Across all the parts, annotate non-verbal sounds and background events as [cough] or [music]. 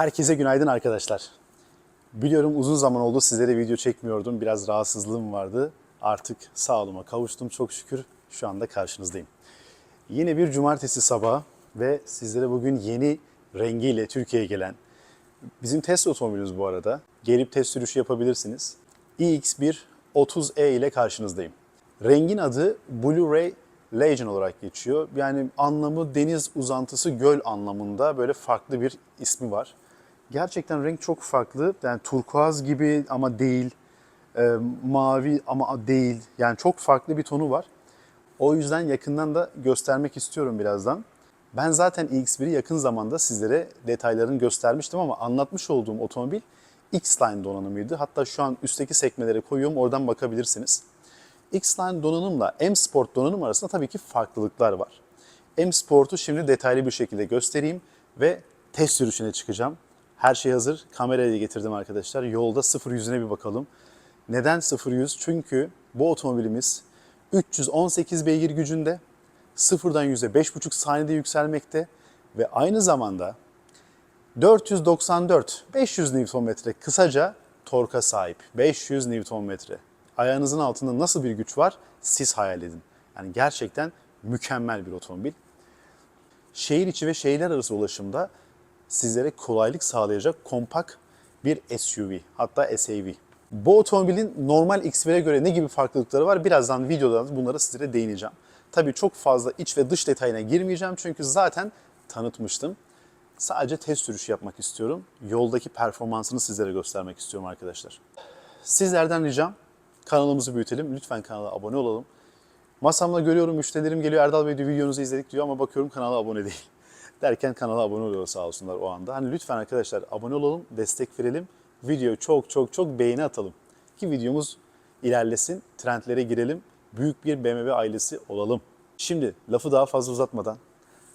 Herkese günaydın arkadaşlar. Biliyorum uzun zaman oldu sizlere video çekmiyordum. Biraz rahatsızlığım vardı. Artık sağlığıma kavuştum çok şükür. Şu anda karşınızdayım. Yine bir cumartesi sabahı ve sizlere bugün yeni rengiyle Türkiye'ye gelen bizim test otomobilimiz bu arada. Gelip test sürüşü yapabilirsiniz. iX1 30E ile karşınızdayım. Rengin adı Blu-ray Legend olarak geçiyor. Yani anlamı deniz uzantısı göl anlamında böyle farklı bir ismi var. Gerçekten renk çok farklı. Yani turkuaz gibi ama değil. Ee, mavi ama değil. Yani çok farklı bir tonu var. O yüzden yakından da göstermek istiyorum birazdan. Ben zaten iX1'i yakın zamanda sizlere detaylarını göstermiştim ama anlatmış olduğum otomobil X-Line donanımıydı. Hatta şu an üstteki sekmelere koyuyorum oradan bakabilirsiniz. X-Line donanımla M-Sport donanım arasında tabii ki farklılıklar var. M-Sport'u şimdi detaylı bir şekilde göstereyim ve test sürüşüne çıkacağım. Her şey hazır. Kamerayı getirdim arkadaşlar. Yolda 0 yüzüne bir bakalım. Neden 0 yüz? Çünkü bu otomobilimiz 318 beygir gücünde, sıfırdan 100'e 5,5 saniyede yükselmekte ve aynı zamanda 494 500 Nm kısaca torka sahip. 500 Nm. Ayağınızın altında nasıl bir güç var siz hayal edin. Yani gerçekten mükemmel bir otomobil. Şehir içi ve şehirler arası ulaşımda sizlere kolaylık sağlayacak kompakt bir SUV hatta SAV. Bu otomobilin normal X1'e göre ne gibi farklılıkları var birazdan videoda bunlara sizlere değineceğim. Tabii çok fazla iç ve dış detayına girmeyeceğim çünkü zaten tanıtmıştım. Sadece test sürüşü yapmak istiyorum. Yoldaki performansını sizlere göstermek istiyorum arkadaşlar. Sizlerden ricam kanalımızı büyütelim. Lütfen kanala abone olalım. Masamda görüyorum müşterilerim geliyor Erdal Bey diyor videonuzu izledik diyor ama bakıyorum kanala abone değil. Derken kanala abone oluyor sağ olsunlar o anda. Hani lütfen arkadaşlar abone olalım, destek verelim. Videoya çok çok çok beğeni atalım. Ki videomuz ilerlesin, trendlere girelim. Büyük bir BMW ailesi olalım. Şimdi lafı daha fazla uzatmadan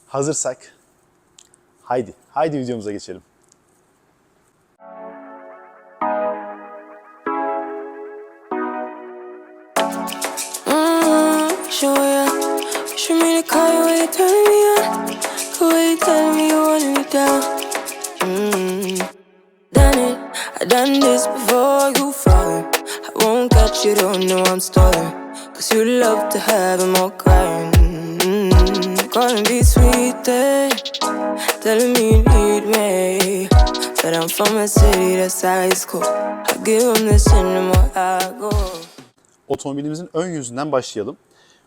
hazırsak haydi, haydi videomuza geçelim. Down. Mm, done it, I done this before you fall. I won't catch you, don't know I'm stalling. Cause you love to have them all crying. Mm, calling me sweet, eh? telling me you need me. But I'm from a city that's high school. I give them the more I go. otomobilimizin ön yüzünden başlayalım.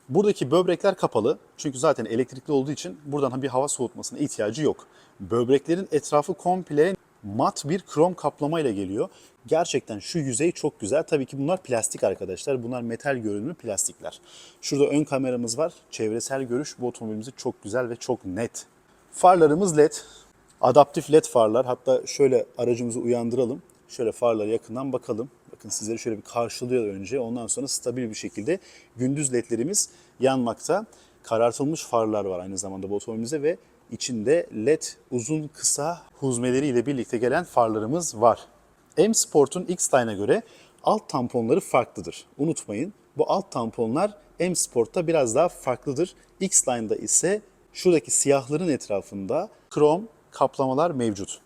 Buradaki böbrekler kapalı. Çünkü zaten elektrikli olduğu için buradan bir hava soğutmasına ihtiyacı yok. Böbreklerin etrafı komple mat bir krom kaplama ile geliyor. Gerçekten şu yüzey çok güzel. Tabii ki bunlar plastik arkadaşlar. Bunlar metal görünümlü plastikler. Şurada ön kameramız var. Çevresel görüş bu otomobilimizi çok güzel ve çok net. Farlarımız LED. Adaptif LED farlar. Hatta şöyle aracımızı uyandıralım. Şöyle farlara yakından bakalım. Bakın sizleri şöyle bir karşılıyor önce. Ondan sonra stabil bir şekilde gündüz ledlerimiz yanmakta. Karartılmış farlar var aynı zamanda bu otomobilimizde ve içinde led uzun kısa huzmeleriyle birlikte gelen farlarımız var. M Sport'un X-Line'a göre alt tamponları farklıdır. Unutmayın bu alt tamponlar M Sport'ta biraz daha farklıdır. X-Line'da ise şuradaki siyahların etrafında krom kaplamalar mevcut.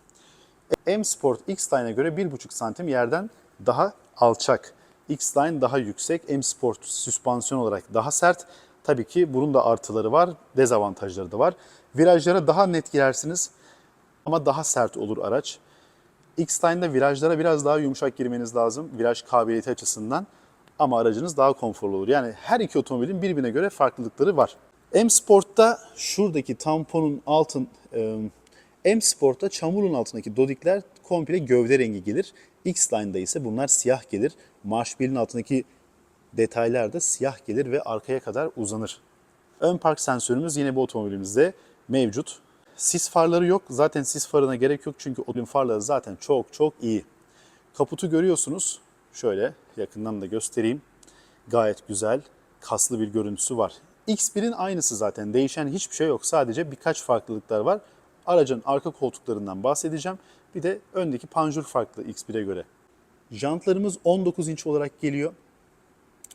M Sport X-Line'a göre 1,5 santim yerden daha alçak. X-Line daha yüksek. M Sport süspansiyon olarak daha sert. Tabii ki bunun da artıları var, dezavantajları da var. Virajlara daha net girersiniz ama daha sert olur araç. X-Line'da virajlara biraz daha yumuşak girmeniz lazım viraj kabiliyeti açısından ama aracınız daha konforlu olur. Yani her iki otomobilin birbirine göre farklılıkları var. M Sport'ta şuradaki tamponun altın M Sport'ta çamurun altındaki dodikler komple gövde rengi gelir. X-Line'da ise bunlar siyah gelir. Marş birinin altındaki detaylar da siyah gelir ve arkaya kadar uzanır. Ön park sensörümüz yine bu otomobilimizde mevcut. Sis farları yok. Zaten sis farına gerek yok çünkü otomobilin farları zaten çok çok iyi. Kaputu görüyorsunuz. Şöyle yakından da göstereyim. Gayet güzel, kaslı bir görüntüsü var. X1'in aynısı zaten. Değişen hiçbir şey yok. Sadece birkaç farklılıklar var. Aracın arka koltuklarından bahsedeceğim. Bir de öndeki panjur farklı X1'e göre. Jantlarımız 19 inç olarak geliyor.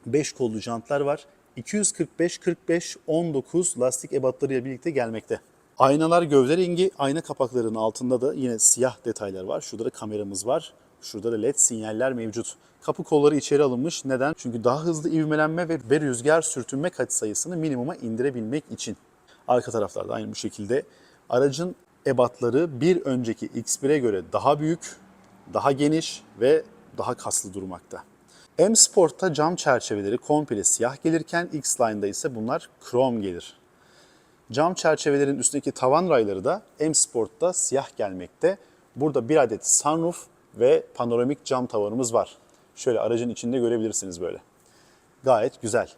5 kollu jantlar var. 245 45 19 lastik ebatlarıyla birlikte gelmekte. Aynalar gövde rengi, ayna kapaklarının altında da yine siyah detaylar var. Şurada da kameramız var. Şurada da led sinyaller mevcut. Kapı kolları içeri alınmış. Neden? Çünkü daha hızlı ivmelenme ve rüzgar sürtünme kat sayısını minimuma indirebilmek için. Arka taraflarda aynı bu şekilde. Aracın ebatları bir önceki X1'e göre daha büyük, daha geniş ve daha kaslı durmakta. M Sport'ta cam çerçeveleri komple siyah gelirken X-Line'da ise bunlar krom gelir. Cam çerçevelerin üstündeki tavan rayları da M Sport'ta siyah gelmekte. Burada bir adet sunroof ve panoramik cam tavanımız var. Şöyle aracın içinde görebilirsiniz böyle. Gayet güzel.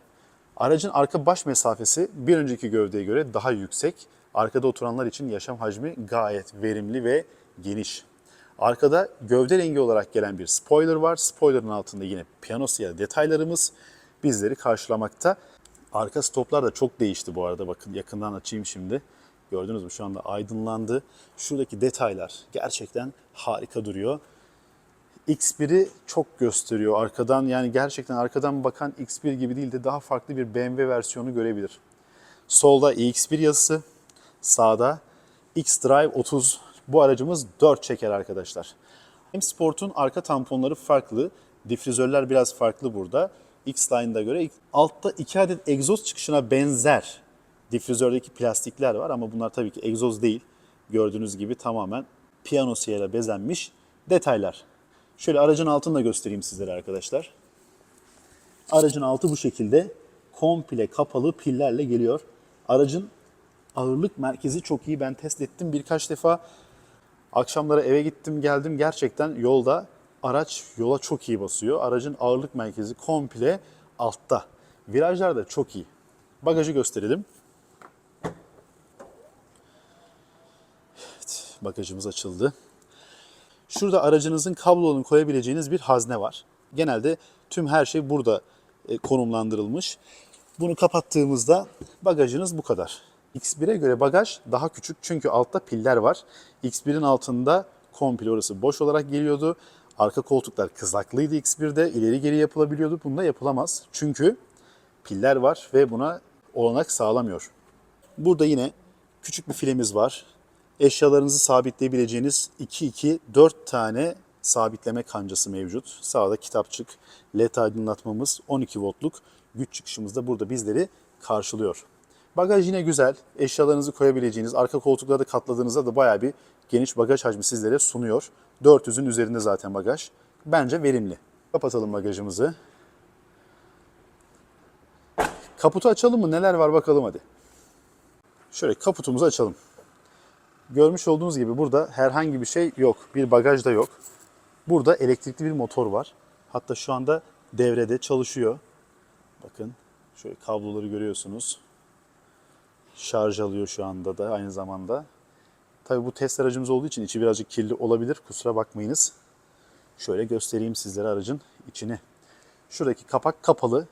Aracın arka baş mesafesi bir önceki gövdeye göre daha yüksek. Arkada oturanlar için yaşam hacmi gayet verimli ve geniş. Arkada gövde rengi olarak gelen bir spoiler var. Spoiler'ın altında yine piyano siyah detaylarımız bizleri karşılamakta. Arka stoplar da çok değişti bu arada. Bakın yakından açayım şimdi. Gördünüz mü şu anda aydınlandı. Şuradaki detaylar gerçekten harika duruyor. X1'i çok gösteriyor arkadan. Yani gerçekten arkadan bakan X1 gibi değil de daha farklı bir BMW versiyonu görebilir. Solda iX1 yazısı, sağda X-Drive 30. Bu aracımız 4 çeker arkadaşlar. M Sport'un arka tamponları farklı. Difrizörler biraz farklı burada. X-Line'da göre altta 2 adet egzoz çıkışına benzer difrizördeki plastikler var ama bunlar tabii ki egzoz değil. Gördüğünüz gibi tamamen piyano siyahla bezenmiş detaylar. Şöyle aracın altını da göstereyim sizlere arkadaşlar. Aracın altı bu şekilde komple kapalı pillerle geliyor. Aracın ağırlık merkezi çok iyi. Ben test ettim birkaç defa. Akşamları eve gittim geldim. Gerçekten yolda araç yola çok iyi basıyor. Aracın ağırlık merkezi komple altta. Virajlar da çok iyi. Bagajı gösterelim. Evet, bagajımız açıldı. Şurada aracınızın kablonun koyabileceğiniz bir hazne var. Genelde tüm her şey burada e, konumlandırılmış. Bunu kapattığımızda bagajınız bu kadar. X1'e göre bagaj daha küçük çünkü altta piller var. X1'in altında komple orası boş olarak geliyordu. Arka koltuklar kızaklıydı X1'de. ileri geri yapılabiliyordu. Bunda yapılamaz. Çünkü piller var ve buna olanak sağlamıyor. Burada yine küçük bir filemiz var. Eşyalarınızı sabitleyebileceğiniz 2-2-4 tane sabitleme kancası mevcut. Sağda kitapçık, led aydınlatmamız, 12 voltluk güç çıkışımız da burada bizleri karşılıyor. Bagaj yine güzel. Eşyalarınızı koyabileceğiniz, arka koltukları da katladığınızda da bayağı bir geniş bagaj hacmi sizlere sunuyor. 400'ün üzerinde zaten bagaj. Bence verimli. Kapatalım bagajımızı. Kaputu açalım mı? Neler var bakalım hadi. Şöyle kaputumuzu açalım. Görmüş olduğunuz gibi burada herhangi bir şey yok. Bir bagaj da yok. Burada elektrikli bir motor var. Hatta şu anda devrede çalışıyor. Bakın şöyle kabloları görüyorsunuz. Şarj alıyor şu anda da aynı zamanda. Tabii bu test aracımız olduğu için içi birazcık kirli olabilir. Kusura bakmayınız. Şöyle göstereyim sizlere aracın içini. Şuradaki kapak kapalı.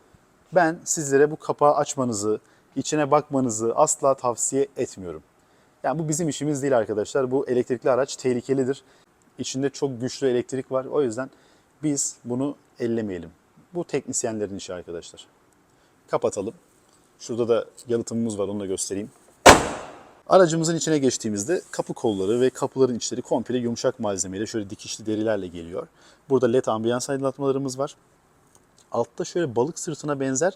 Ben sizlere bu kapağı açmanızı, içine bakmanızı asla tavsiye etmiyorum. Yani bu bizim işimiz değil arkadaşlar. Bu elektrikli araç tehlikelidir. İçinde çok güçlü elektrik var. O yüzden biz bunu ellemeyelim. Bu teknisyenlerin işi arkadaşlar. Kapatalım. Şurada da yalıtımımız var onu da göstereyim. Aracımızın içine geçtiğimizde kapı kolları ve kapıların içleri komple yumuşak malzemeyle şöyle dikişli derilerle geliyor. Burada led ambiyans aydınlatmalarımız var. Altta şöyle balık sırtına benzer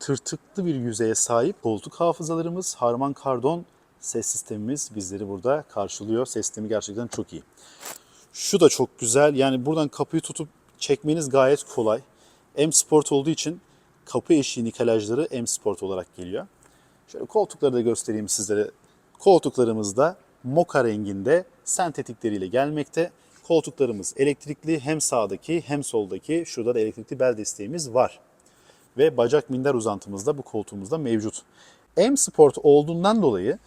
tırtıklı bir yüzeye sahip koltuk hafızalarımız, Harman Kardon ses sistemimiz bizleri burada karşılıyor. Ses sistemi gerçekten çok iyi. Şu da çok güzel. Yani buradan kapıyı tutup çekmeniz gayet kolay. M Sport olduğu için kapı eşiği nikelajları M Sport olarak geliyor. Şöyle koltukları da göstereyim sizlere. Koltuklarımız da moka renginde sentetikleriyle gelmekte. Koltuklarımız elektrikli hem sağdaki hem soldaki şurada da elektrikli bel desteğimiz var. Ve bacak minder uzantımız da bu koltuğumuzda mevcut. M Sport olduğundan dolayı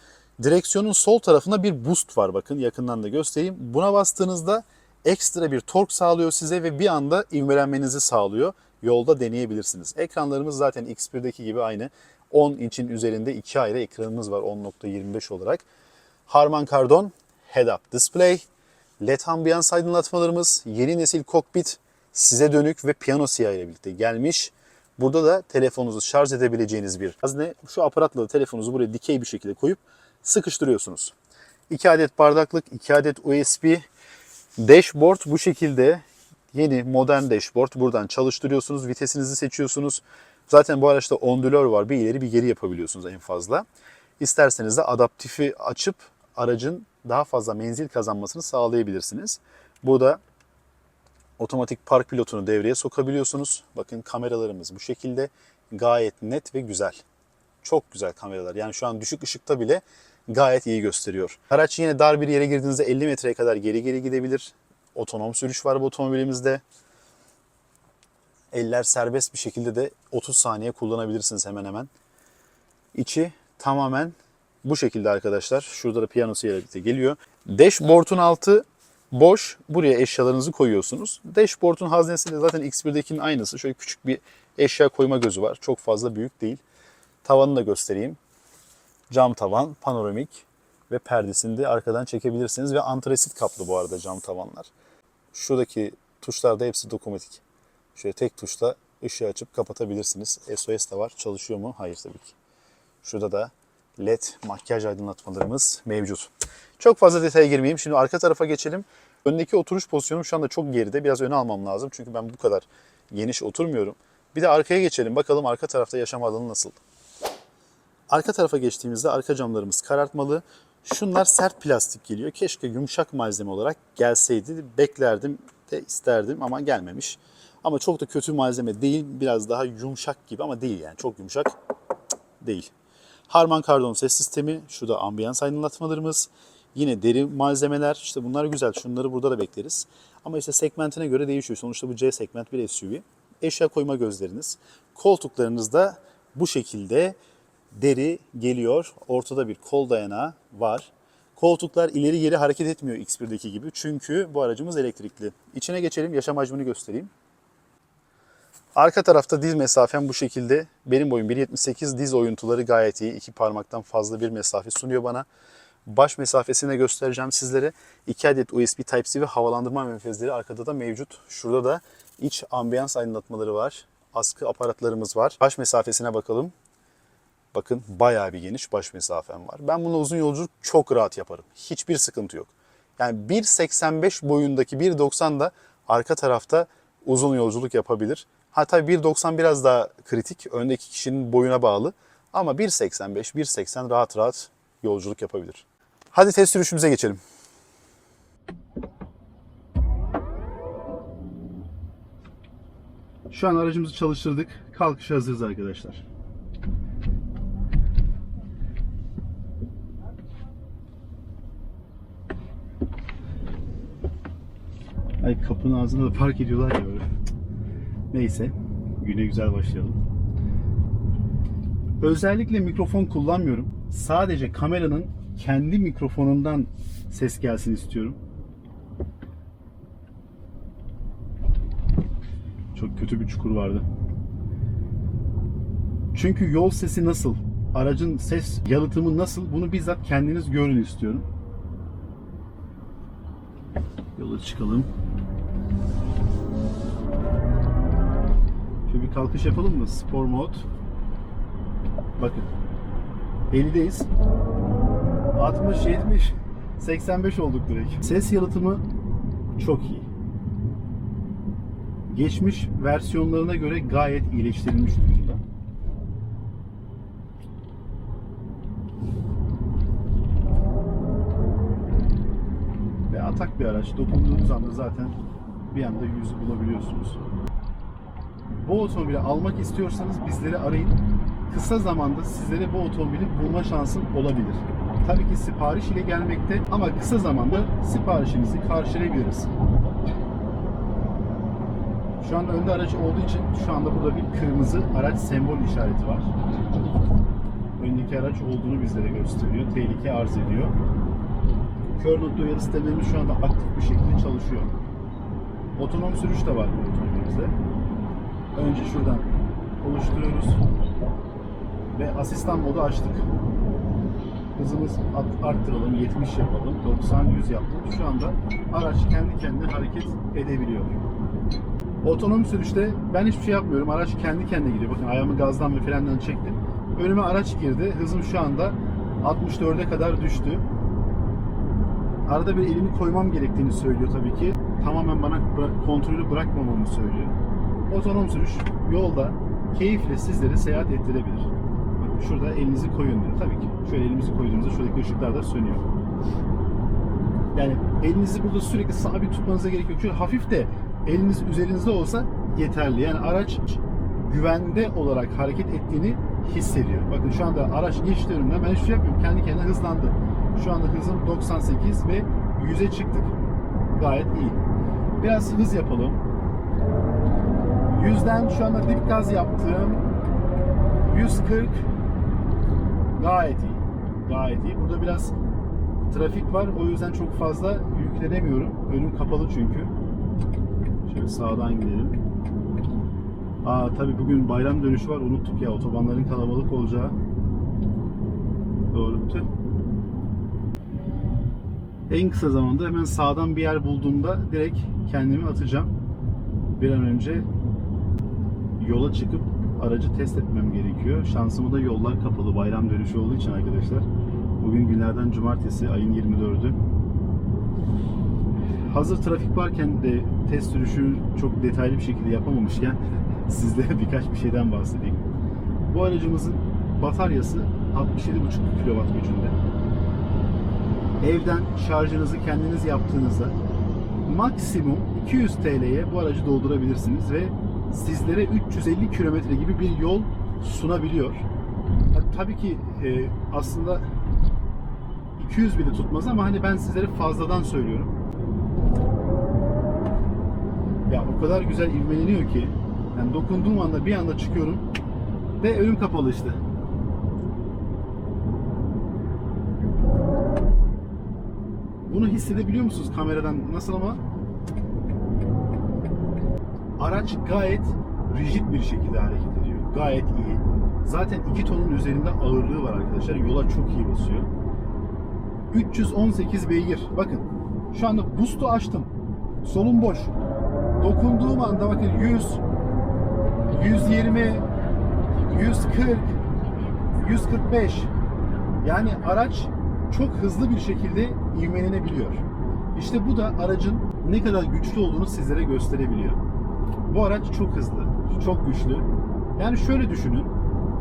direksiyonun sol tarafında bir boost var bakın yakından da göstereyim. Buna bastığınızda ekstra bir tork sağlıyor size ve bir anda ivmelenmenizi sağlıyor. Yolda deneyebilirsiniz. Ekranlarımız zaten X1'deki gibi aynı. 10 inçin üzerinde iki ayrı ekranımız var 10.25 olarak. Harman Kardon Head-Up Display, LED ambiyans aydınlatmalarımız, yeni nesil kokpit, size dönük ve piyano siyah ile birlikte gelmiş. Burada da telefonunuzu şarj edebileceğiniz bir hazne. Şu aparatla da telefonunuzu buraya dikey bir şekilde koyup sıkıştırıyorsunuz. 2 adet bardaklık, 2 adet USB, dashboard bu şekilde yeni modern dashboard buradan çalıştırıyorsunuz. Vitesinizi seçiyorsunuz. Zaten bu araçta ondülör var. Bir ileri bir geri yapabiliyorsunuz en fazla. İsterseniz de adaptifi açıp aracın daha fazla menzil kazanmasını sağlayabilirsiniz. Burada otomatik park pilotunu devreye sokabiliyorsunuz. Bakın kameralarımız bu şekilde gayet net ve güzel. Çok güzel kameralar. Yani şu an düşük ışıkta bile gayet iyi gösteriyor. Araç yine dar bir yere girdiğinizde 50 metreye kadar geri geri gidebilir. Otonom sürüş var bu otomobilimizde. Eller serbest bir şekilde de 30 saniye kullanabilirsiniz hemen hemen. İçi tamamen bu şekilde arkadaşlar. Şurada da piyanosu ile birlikte geliyor. Dashboard'un altı boş. Buraya eşyalarınızı koyuyorsunuz. Dashboard'un haznesi de zaten X1'dekinin aynısı. Şöyle küçük bir eşya koyma gözü var. Çok fazla büyük değil. Tavanını da göstereyim. Cam tavan, panoramik ve perdesini de arkadan çekebilirsiniz. Ve antresit kaplı bu arada cam tavanlar. Şuradaki tuşlar da hepsi dokunmatik. Şöyle tek tuşla ışığı açıp kapatabilirsiniz. SOS de var. Çalışıyor mu? Hayır tabii ki. Şurada da LED makyaj aydınlatmalarımız mevcut. Çok fazla detaya girmeyeyim. Şimdi arka tarafa geçelim. Öndeki oturuş pozisyonum şu anda çok geride. Biraz öne almam lazım. Çünkü ben bu kadar geniş oturmuyorum. Bir de arkaya geçelim. Bakalım arka tarafta yaşam alanı nasıl? Arka tarafa geçtiğimizde arka camlarımız karartmalı. Şunlar sert plastik geliyor. Keşke yumuşak malzeme olarak gelseydi. Beklerdim de isterdim ama gelmemiş. Ama çok da kötü malzeme değil. Biraz daha yumuşak gibi ama değil yani. Çok yumuşak değil. Harman Kardon ses sistemi. Şurada ambiyans aydınlatmalarımız. Yine deri malzemeler. İşte bunlar güzel. Şunları burada da bekleriz. Ama işte segmentine göre değişiyor. Sonuçta bu C segment bir SUV. Eşya koyma gözleriniz. Koltuklarınızda bu şekilde deri geliyor. Ortada bir kol dayanağı var. Koltuklar ileri geri hareket etmiyor X1'deki gibi. Çünkü bu aracımız elektrikli. İçine geçelim. Yaşam hacmini göstereyim. Arka tarafta diz mesafem bu şekilde. Benim boyum 1.78. Diz oyuntuları gayet iyi. İki parmaktan fazla bir mesafe sunuyor bana. Baş mesafesini göstereceğim sizlere. 2 adet USB Type-C ve havalandırma menfezleri arkada da mevcut. Şurada da iç ambiyans aydınlatmaları var. Askı aparatlarımız var. Baş mesafesine bakalım. Bakın bayağı bir geniş baş mesafem var. Ben bunu uzun yolculuk çok rahat yaparım. Hiçbir sıkıntı yok. Yani 1.85 boyundaki 1.90 da arka tarafta uzun yolculuk yapabilir. Hatta 1.90 biraz daha kritik. Öndeki kişinin boyuna bağlı. Ama 1.85, 1.80 rahat rahat yolculuk yapabilir. Hadi test sürüşümüze geçelim. Şu an aracımızı çalıştırdık. Kalkışa hazırız arkadaşlar. Ay kapının ağzına da park ediyorlar ya böyle. Neyse. Güne güzel başlayalım. Özellikle mikrofon kullanmıyorum. Sadece kameranın kendi mikrofonundan ses gelsin istiyorum. Çok kötü bir çukur vardı. Çünkü yol sesi nasıl, aracın ses yalıtımı nasıl bunu bizzat kendiniz görün istiyorum. Yola çıkalım. Şöyle bir kalkış yapalım mı? Spor mod. Bakın. 50'deyiz. 60, 70, 85 olduk direkt. Ses yalıtımı çok iyi. Geçmiş versiyonlarına göre gayet iyileştirilmiş durumda. Ve atak bir araç. Dokunduğunuz anda zaten bir anda yüzü bulabiliyorsunuz. Bu otomobili almak istiyorsanız bizleri arayın. Kısa zamanda sizlere bu otomobili bulma şansım olabilir. Tabii ki sipariş ile gelmekte ama kısa zamanda siparişinizi karşılayabiliriz. Şu anda önde aracı olduğu için şu anda burada bir kırmızı araç sembol işareti var. Öndeki araç olduğunu bizlere gösteriyor. Tehlike arz ediyor. Kör nokta uyarı sistemlerimiz şu anda aktif bir şekilde çalışıyor. Otonom sürüş de var bu otomobilimizde. Önce şuradan oluşturuyoruz ve asistan modu açtık. Hızımız art- arttıralım, 70 yapalım, 90, 100 yaptım. Şu anda araç kendi kendine hareket edebiliyor. Otonom sürüşte ben hiçbir şey yapmıyorum. Araç kendi kendine gidiyor. Bakın ayağımı gazdan ve frenden çektim. Önüme araç girdi. Hızım şu anda 64'e kadar düştü. Arada bir elimi koymam gerektiğini söylüyor tabii ki. Tamamen bana kontrolü bırakmamamı söylüyor. Otonom sürüş yolda keyifle sizleri seyahat ettirebilir. Bakın şurada elinizi koyun diyor. Tabii ki. Şöyle elimizi koyduğumuzda şuradaki ışıklar da sönüyor. Yani elinizi burada sürekli sabit tutmanıza gerek yok. Şöyle hafif de eliniz üzerinizde olsa yeterli. Yani araç güvende olarak hareket ettiğini hissediyor. Bakın şu anda araç geçti önümden. Ben hiçbir şey yapmıyorum. Kendi kendine hızlandı. Şu anda hızım 98 ve 100'e çıktık. Gayet iyi. Biraz hız yapalım. 100'den şu anda dip gaz yaptım. 140 gayet iyi. Gayet iyi. Burada biraz trafik var. O yüzden çok fazla yüklenemiyorum. Önüm kapalı çünkü. Şöyle sağdan gidelim. Aa tabi bugün bayram dönüşü var. Unuttuk ya otobanların kalabalık olacağı. Doğru. Tüh. En kısa zamanda hemen sağdan bir yer bulduğumda direkt kendimi atacağım. Bir an önce yola çıkıp aracı test etmem gerekiyor. Şansıma da yollar kapalı bayram dönüşü olduğu için arkadaşlar. Bugün günlerden cumartesi ayın 24'ü. Hazır trafik varken de test sürüşü çok detaylı bir şekilde yapamamışken [laughs] sizlere birkaç bir şeyden bahsedeyim. Bu aracımızın bataryası 67,5 kW gücünde. Evden şarjınızı kendiniz yaptığınızda maksimum 200 TL'ye bu aracı doldurabilirsiniz ve sizlere 350 kilometre gibi bir yol sunabiliyor. Tabii ki e, aslında 200 bile tutmaz ama hani ben sizlere fazladan söylüyorum. Ya o kadar güzel ivmeleniyor ki yani dokunduğum anda bir anda çıkıyorum ve önüm kapalı işte. Bunu hissedebiliyor musunuz kameradan? Nasıl ama? Araç gayet rigid bir şekilde hareket ediyor. Gayet iyi. Zaten 2 tonun üzerinde ağırlığı var arkadaşlar. Yola çok iyi basıyor. 318 beygir. Bakın şu anda boost'u açtım. Solum boş. Dokunduğum anda bakın 100, 120, 140, 145. Yani araç çok hızlı bir şekilde ivmelenebiliyor. İşte bu da aracın ne kadar güçlü olduğunu sizlere gösterebiliyor. Bu araç çok hızlı, çok güçlü. Yani şöyle düşünün.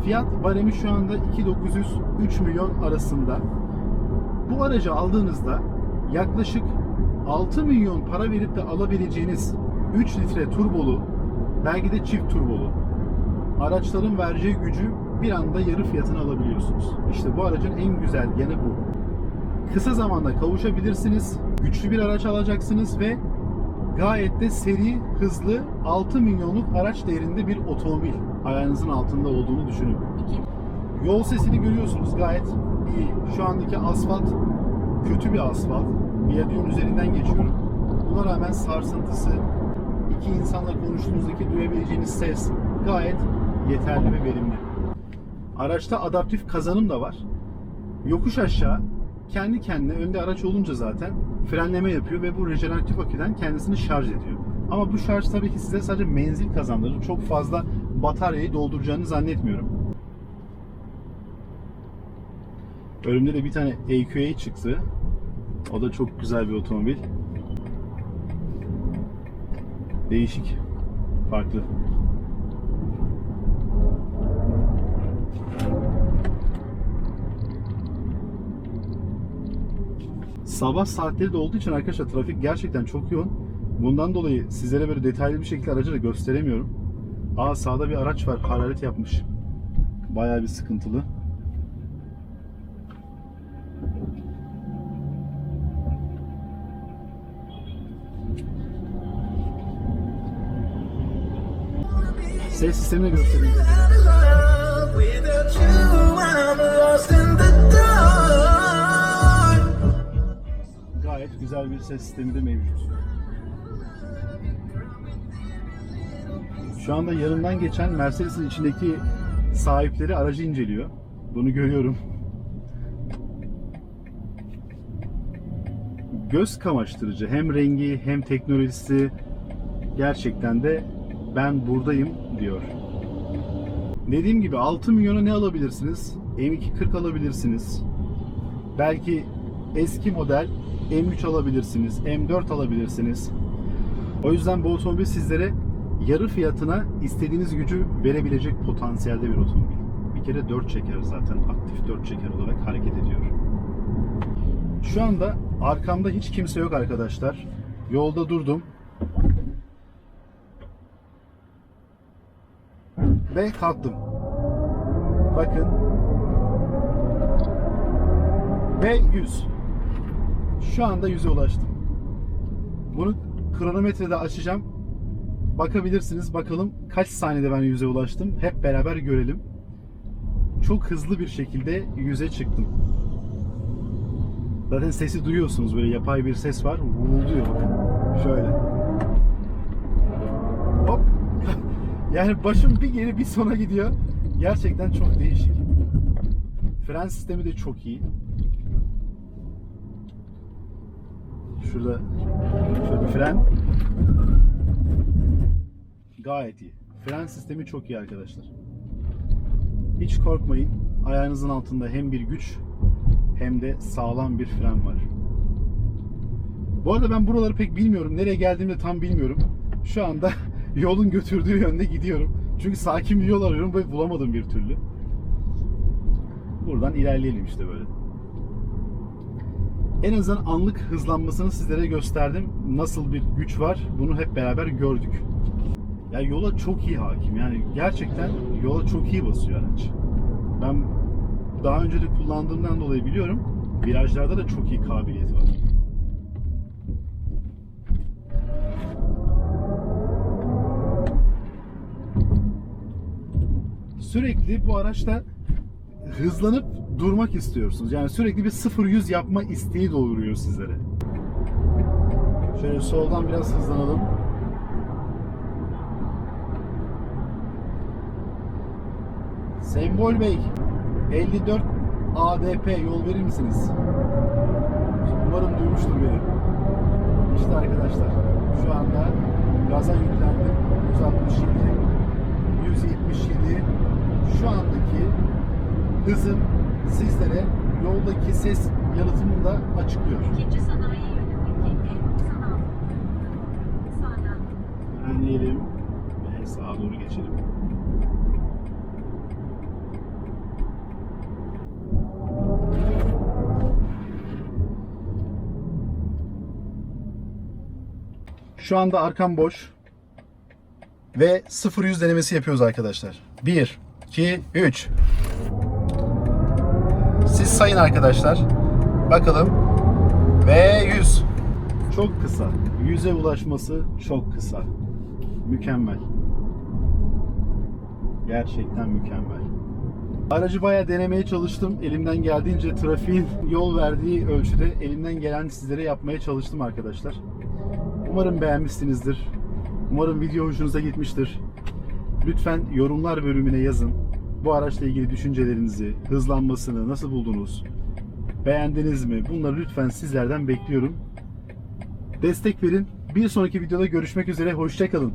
Fiyat baremi şu anda 2900-3 milyon arasında. Bu aracı aldığınızda yaklaşık 6 milyon para verip de alabileceğiniz 3 litre turbolu, belki de çift turbolu araçların vereceği gücü bir anda yarı fiyatına alabiliyorsunuz. İşte bu aracın en güzel yanı bu. Kısa zamanda kavuşabilirsiniz, güçlü bir araç alacaksınız ve gayet de seri, hızlı 6 milyonluk araç değerinde bir otomobil ayağınızın altında olduğunu düşünün. Yol sesini görüyorsunuz gayet iyi. Şu andaki asfalt kötü bir asfalt. Viyadüğün üzerinden geçiyorum. Buna rağmen sarsıntısı, iki insanla konuştuğunuzdaki duyabileceğiniz ses gayet yeterli ve verimli. Araçta adaptif kazanım da var. Yokuş aşağı kendi kendine önde araç olunca zaten frenleme yapıyor ve bu rejeneratif aküden kendisini şarj ediyor. Ama bu şarj tabii ki size sadece menzil kazandırır. Çok fazla bataryayı dolduracağını zannetmiyorum. Önümde de bir tane AQA çıktı. O da çok güzel bir otomobil. Değişik. Farklı. Sabah saatleri de olduğu için arkadaşlar trafik gerçekten çok yoğun. Bundan dolayı sizlere böyle detaylı bir şekilde aracı da gösteremiyorum. Aa sağda bir araç var. Hararet yapmış. Bayağı bir sıkıntılı. Ses sistemini göstereyim. Güzel bir ses sistemi de mevcut. Şu anda yanından geçen Mercedes'in içindeki sahipleri aracı inceliyor. Bunu görüyorum. Göz kamaştırıcı. Hem rengi hem teknolojisi gerçekten de ben buradayım diyor. Dediğim gibi 6 milyona ne alabilirsiniz? M240 alabilirsiniz. Belki eski model M3 alabilirsiniz, M4 alabilirsiniz. O yüzden bu otomobil sizlere yarı fiyatına istediğiniz gücü verebilecek potansiyelde bir otomobil. Bir kere 4 çeker zaten aktif 4 çeker olarak hareket ediyor. Şu anda arkamda hiç kimse yok arkadaşlar. Yolda durdum. Ve kalktım. Bakın. Ve 100. Şu anda 100'e ulaştım. Bunu kronometrede açacağım. Bakabilirsiniz. Bakalım kaç saniyede ben 100'e ulaştım. Hep beraber görelim. Çok hızlı bir şekilde 100'e çıktım. Zaten sesi duyuyorsunuz. Böyle yapay bir ses var. Vurulduyor bakın. Şöyle. Hop. [laughs] yani başım bir geri bir sona gidiyor. Gerçekten çok değişik. Fren sistemi de çok iyi. Şurada şöyle bir fren. Gayet iyi. Fren sistemi çok iyi arkadaşlar. Hiç korkmayın. Ayağınızın altında hem bir güç hem de sağlam bir fren var. Bu arada ben buraları pek bilmiyorum. Nereye geldiğimi de tam bilmiyorum. Şu anda [laughs] yolun götürdüğü yönde gidiyorum. Çünkü sakin bir yol arıyorum ve bulamadım bir türlü. Buradan ilerleyelim işte böyle. En azından anlık hızlanmasını sizlere gösterdim. Nasıl bir güç var bunu hep beraber gördük. Ya yola çok iyi hakim. Yani gerçekten yola çok iyi basıyor araç. Ben daha önce de kullandığımdan dolayı biliyorum. Virajlarda da çok iyi kabiliyeti var. Sürekli bu araçta hızlanıp durmak istiyorsunuz. Yani sürekli bir 0-100 yapma isteği doğuruyor sizlere. Şöyle soldan biraz hızlanalım. Sembol Bey, 54 ADP yol verir misiniz? Umarım duymuştur beni. İşte arkadaşlar, şu anda gaza yüklendim. 167, 177. Şu andaki hızım sizlere yoldaki ses yalıtımını da açıklıyor. İkinci sanayi yönündeki sanal. Sağdan. Frenleyelim ve sağa doğru geçelim. Şu anda arkam boş. Ve 0-100 denemesi yapıyoruz arkadaşlar. 1, 2, 3. Siz sayın arkadaşlar. Bakalım. Ve 100. Çok kısa. 100'e ulaşması çok kısa. Mükemmel. Gerçekten mükemmel. Aracı bayağı denemeye çalıştım. Elimden geldiğince trafiğin yol verdiği ölçüde elimden gelen sizlere yapmaya çalıştım arkadaşlar. Umarım beğenmişsinizdir. Umarım video hoşunuza gitmiştir. Lütfen yorumlar bölümüne yazın. Bu araçla ilgili düşüncelerinizi, hızlanmasını nasıl buldunuz? Beğendiniz mi? Bunları lütfen sizlerden bekliyorum. Destek verin. Bir sonraki videoda görüşmek üzere. Hoşçakalın.